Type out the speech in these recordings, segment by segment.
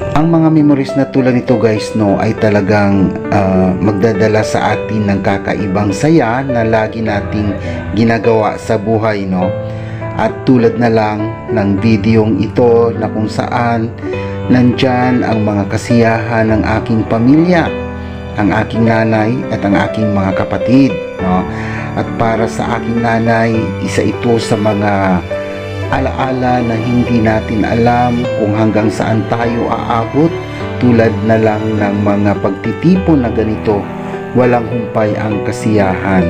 Ang mga memories na tulad nito guys no ay talagang ah, magdadala sa atin ng kakaibang saya na lagi nating ginagawa sa buhay no. At tulad na lang ng videong ito na kung saan nandyan ang mga kasiyahan ng aking pamilya, ang aking nanay at ang aking mga kapatid no. At para sa aking nanay, isa ito sa mga alaala na hindi natin alam kung hanggang saan tayo aabot tulad na lang ng mga pagtitipon na ganito walang humpay ang kasiyahan.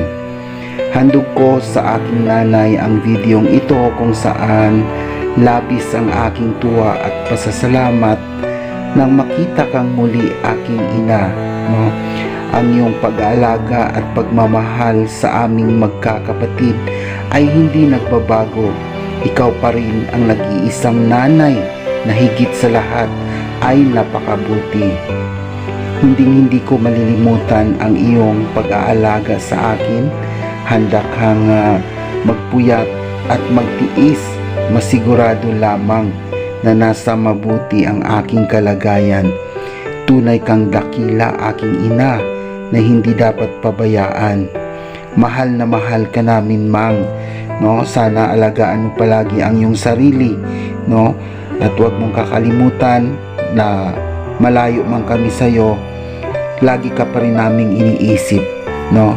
Handog ko sa aking nanay ang videong ito kung saan labis ang aking tuwa at pasasalamat nang makita kang muli aking ina no? Ang iyong pag-aalaga at pagmamahal sa aming magkakapatid ay hindi nagbabago ikaw pa rin ang nag-iisang nanay na higit sa lahat ay napakabuti. Hindi hindi ko malilimutan ang iyong pag-aalaga sa akin. Handa kang ah, magpuyat at magtiis. Masigurado lamang na nasa mabuti ang aking kalagayan. Tunay kang dakila aking ina na hindi dapat pabayaan. Mahal na mahal ka namin, Mang no? Sana alagaan mo palagi ang iyong sarili no? At huwag mong kakalimutan na malayo man kami sa iyo lagi ka pa rin naming iniisip no?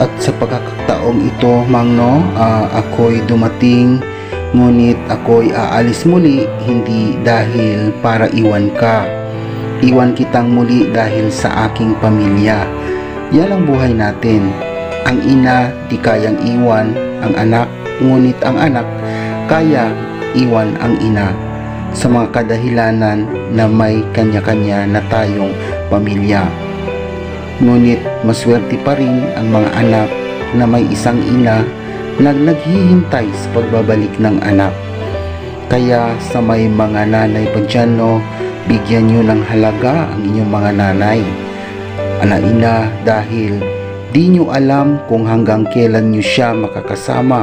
At sa pagkakataong ito mang no ah, ako'y dumating ngunit ako'y aalis muli hindi dahil para iwan ka Iwan kitang muli dahil sa aking pamilya. Yan ang buhay natin. Ang ina di kayang iwan ang anak, ngunit ang anak kaya iwan ang ina sa mga kadahilanan na may kanya-kanya na tayong pamilya. Ngunit maswerte pa rin ang mga anak na may isang ina na naghihintay sa pagbabalik ng anak. Kaya sa may mga nanay pa no, bigyan nyo ng halaga ang inyong mga nanay. Alaina dahil di nyo alam kung hanggang kailan nyo siya makakasama.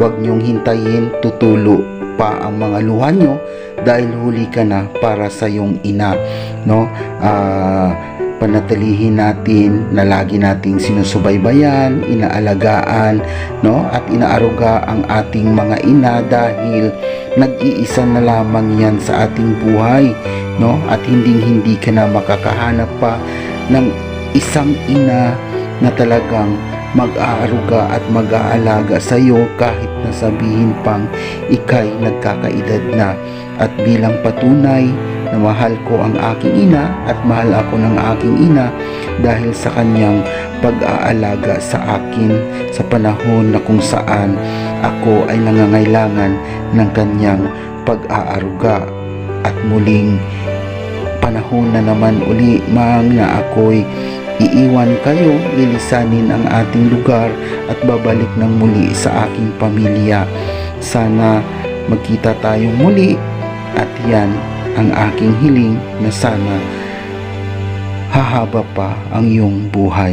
Huwag nyong hintayin tutulo pa ang mga luha nyo dahil huli ka na para sa iyong ina. No? Ah, panatilihin natin na lagi nating sinusubaybayan, inaalagaan, no? At inaaruga ang ating mga ina dahil nag-iisa na lamang yan sa ating buhay, no? At hindi hindi ka na makakahanap pa ng isang ina na talagang mag-aaruga at mag-aalaga sa iyo kahit na sabihin pang ikay nagkakaedad na at bilang patunay na mahal ko ang aking ina at mahal ako ng aking ina dahil sa kanyang pag-aalaga sa akin sa panahon na kung saan ako ay nangangailangan ng kanyang pag-aaruga at muling panahon na naman uli mang na ako'y iiwan kayo, lilisanin ang ating lugar at babalik ng muli sa aking pamilya. Sana magkita tayong muli at yan ang aking hiling na sana hahaba pa ang iyong buhay.